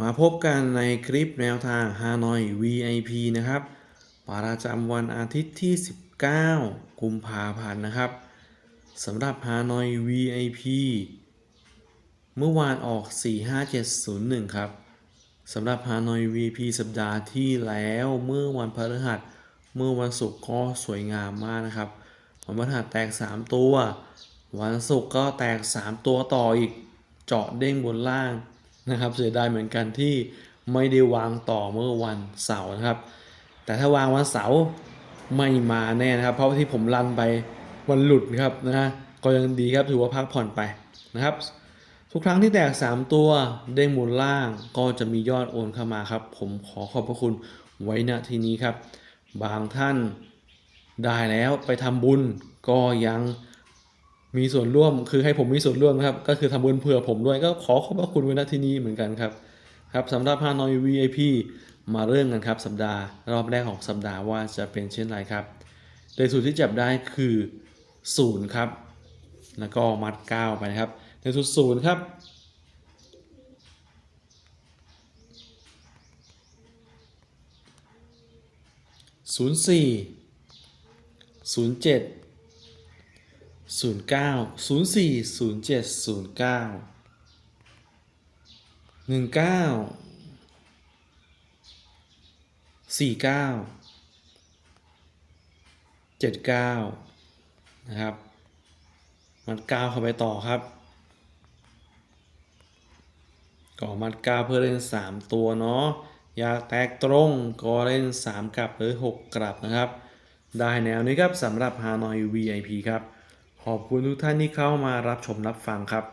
มาพบกันในคลิปแนวทาง Hanoi VIP นะครับ ประจำวันอาทิตย์ที่ 19 กุมภาพันธ์นะครับสำหรับ Hanoi VIP เมื่อวานออก 45701 ครับสำหรับ Hanoi VIP สัปดาห์ที่แล้วเมื่อวันพฤหัส เมื่อวันศุกร์ก็สวยงามมากนะครับ วันพฤหัสแตก 3 ตัว วันศุกร์ก็แตก 3 ตัวต่ออีก เจาะเด้งบนล่าง นะครับ เสียดายเหมือนกันที่ไม่ได้วางต่อเมื่อวันเสาร์นะครับ แต่ถ้าวางวันเสาร์ไม่มาแน่นะครับ เพราะที่ผมรันไปวันหลุดครับนะฮะก็ยังดีครับถือว่าพักผ่อนไปนะครับทุกครั้งที่แตก 3 ตัวเด้งบนล่างก็จะมียอดโอนเข้ามาครับ ผมขอขอบพระคุณไว้ณที่นี้ครับ บางท่านได้แล้วไปทำบุญก็ยัง มีส่วนร่วมคือให้ผมมีส่วนร่วมนะครับ ก็คือทำบุญเผื่อผมด้วยก็ขอขอบพระคุณไว้ณที่นี้เหมือนกันครับครับสำหรับฮานอย VIP มาเริ่มกันครับสัปดาห์ รอบแรกของสัปดาห์ว่าจะเป็นเช่นไรครับโดยสูตรที่จับได้คือ0ครับ แล้วก็มัด 9 ไปนะครับ ในสูตรศูนย์ครับศูนย์สี่ศูนย์เจ็ด ศูนย์เก้าศูนย์สี่ศูนย์เจ็ดศูนย์เก้าหนึ่งเก้าสี่เก้าเจ็ดเก้านะครับ มัดเก้าเข้าไปต่อครับก็มัดเก้าเพื่อเล่น 3 ตัวเนาะอยากแตกตรงก็เล่น 3 กลับหรือ 6 กลับนะครับ ได้แนวนี้ครับสำหรับ Hanoi VIP ครับ ขอบคุณทุกท่านที่เข้ามารับชมรับฟังครับ